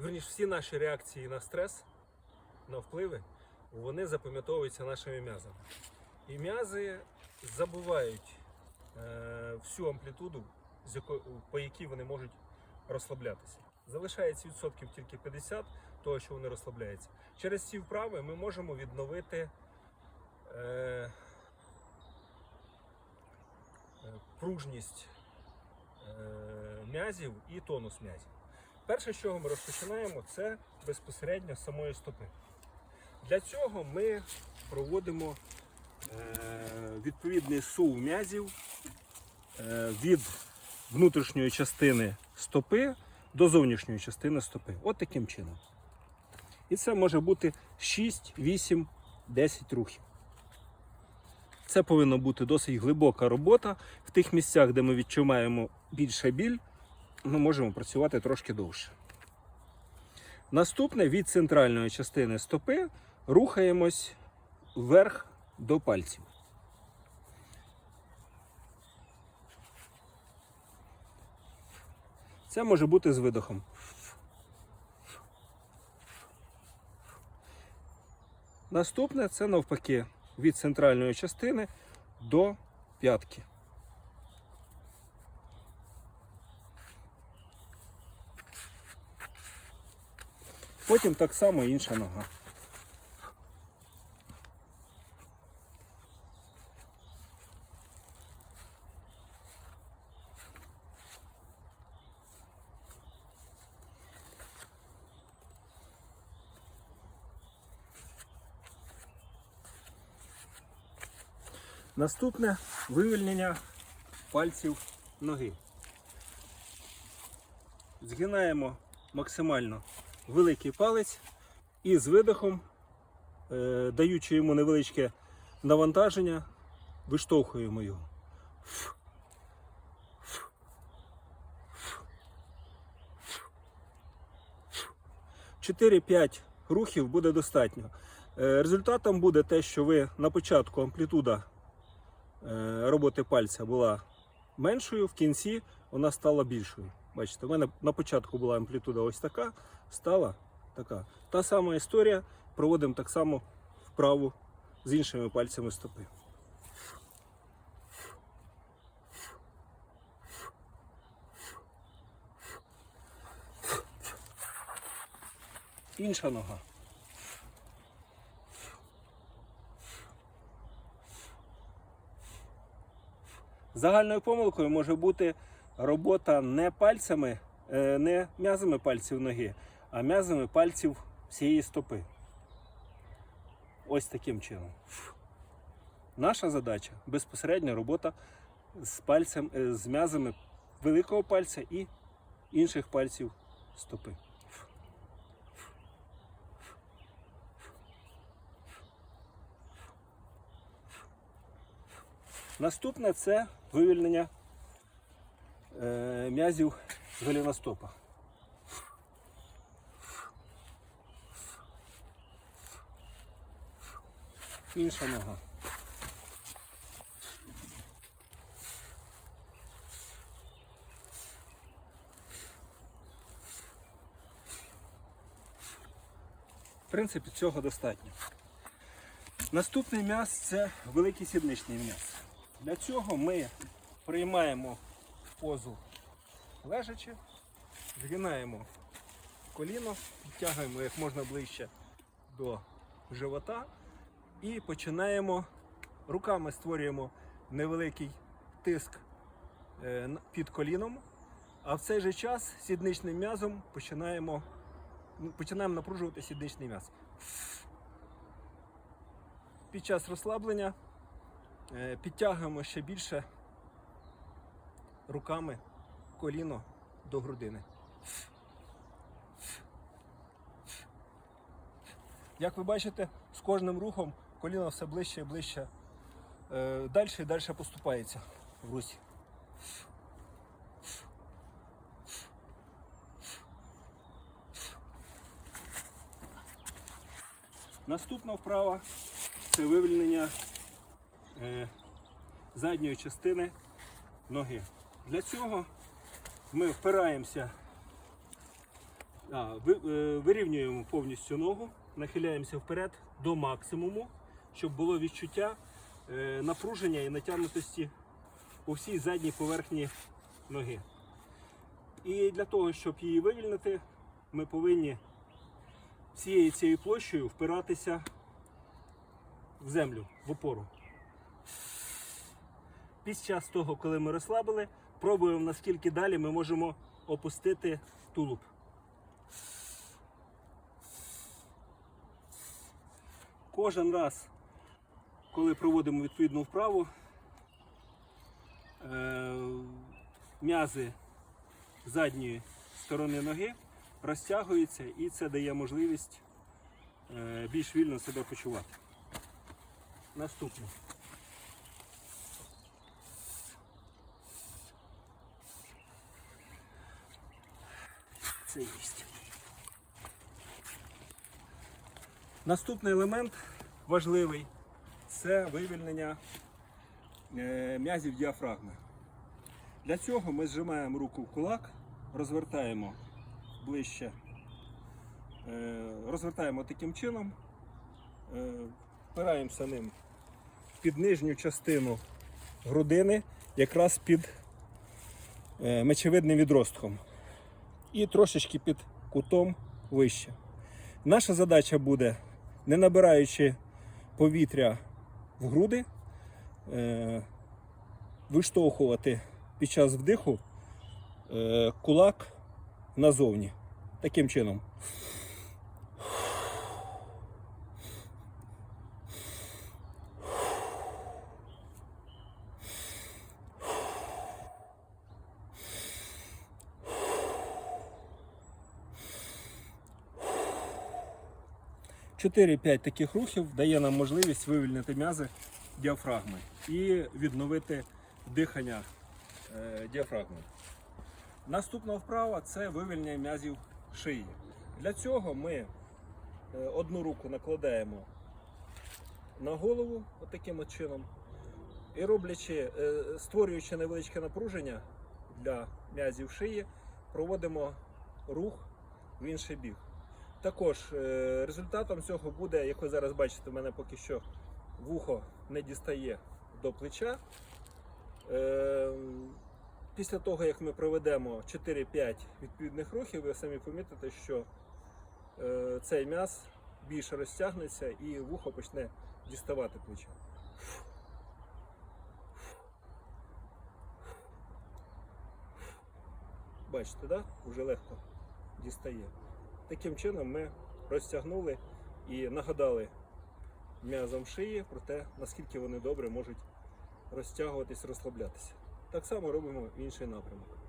верніше, всі наші реакції на стрес, на впливи, вони запам'ятовуються нашими м'язами. І м'язи забувають е, всю амплітуду, з якої, по якій вони можуть розслаблятися. Залишається відсотків тільки 50 того, що вони розслабляються. Через ці вправи ми можемо відновити е, е, пружність е, м'язів і тонус м'язів. Перше, з чого ми розпочинаємо, це безпосередньо самої стопи. Для цього ми проводимо е, відповідний сув м'язів е, від внутрішньої частини стопи до зовнішньої частини стопи. От таким чином. І це може бути 6, 8, 10 рухів. Це повинна бути досить глибока робота. В тих місцях, де ми відчуваємо більше біль, ми можемо працювати трошки довше. Наступне від центральної частини стопи рухаємось вверх до пальців. Це може бути з видохом. Наступне це навпаки від центральної частини до п'ятки. Потім так само інша нога. Наступне вивільнення пальців ноги. Згинаємо максимально великий палець і з видихом, е, даючи йому невеличке навантаження, виштовхуємо його. 4-5 рухів буде достатньо. Е, Результатом буде те, що ви на початку амплітуда е, роботи пальця була меншою, в кінці вона стала більшою. Бачите, в мене на початку була амплітуда ось така, стала така. Та сама історія. Проводимо так само вправу з іншими пальцями стопи. Інша нога. Загальною помилкою може бути робота не пальцями, е, не м'язами пальців ноги, а м'язами пальців всієї стопи. Ось таким чином. Наша задача безпосередньо робота з пальцем, е, з м'язами великого пальця і інших пальців стопи. Наступне це вивільнення е, м'язів голеностопа. Інша нога. В принципі, цього достатньо. Наступний м'яз це великий сідничний м'яз. Для цього ми приймаємо позу лежачи, згинаємо коліно, підтягуємо як можна ближче до живота і починаємо руками створюємо невеликий тиск е, під коліном, а в цей же час сідничним м'язом починаємо, ну, починаємо напружувати сідничний м'яз. Під час розслаблення Е, Підтягуємо ще більше руками коліно до грудини. Як ви бачите, з кожним рухом коліно все ближче і ближче, е, далі і далі поступається в русі. Наступна вправа це вивільнення е, задньої частини ноги. Для цього ми впираємося е, вирівнюємо повністю ногу, нахиляємося вперед до максимуму, щоб було відчуття е, напруження і натягнутості у всій задній поверхні ноги. І для того, щоб її вивільнити, ми повинні всією цією площею впиратися в землю, в опору. Під час того, коли ми розслабили, пробуємо наскільки далі ми можемо опустити тулуб. Кожен раз, коли проводимо відповідну вправу, е, м'язи задньої сторони ноги розтягуються і це дає можливість е, більш вільно себе почувати. Наступне. Це є. Наступний елемент важливий це вивільнення е, м'язів діафрагми. Для цього ми зжимаємо руку в кулак, розвертаємо ближче, е, розвертаємо таким чином, е, впираємося ним під нижню частину грудини, якраз під мечевидним відростком. І трошечки під кутом вище. Наша задача буде, не набираючи повітря в груди, е, виштовхувати під час вдиху е, кулак назовні. Таким чином. Чотири-п'ять таких рухів дає нам можливість вивільнити м'язи діафрагми і відновити дихання е, діафрагми. Наступна вправа це вивільнення м'язів шиї. Для цього ми е, одну руку накладаємо на голову отаким от чином і роблячи, е, створюючи невеличке напруження для м'язів шиї, проводимо рух в інший бік. Також е, результатом цього буде, як ви зараз бачите, в мене поки що вухо не дістає до плеча. Е, Після того, як ми проведемо 4-5 відповідних рухів, ви самі помітите, що е, цей м'яз більше розтягнеться і вухо почне діставати плеча. Бачите, да? Уже легко дістає. Таким чином ми розтягнули і нагадали м'язом шиї про те, наскільки вони добре можуть розтягуватись, розслаблятися. Так само робимо в інший напрямок.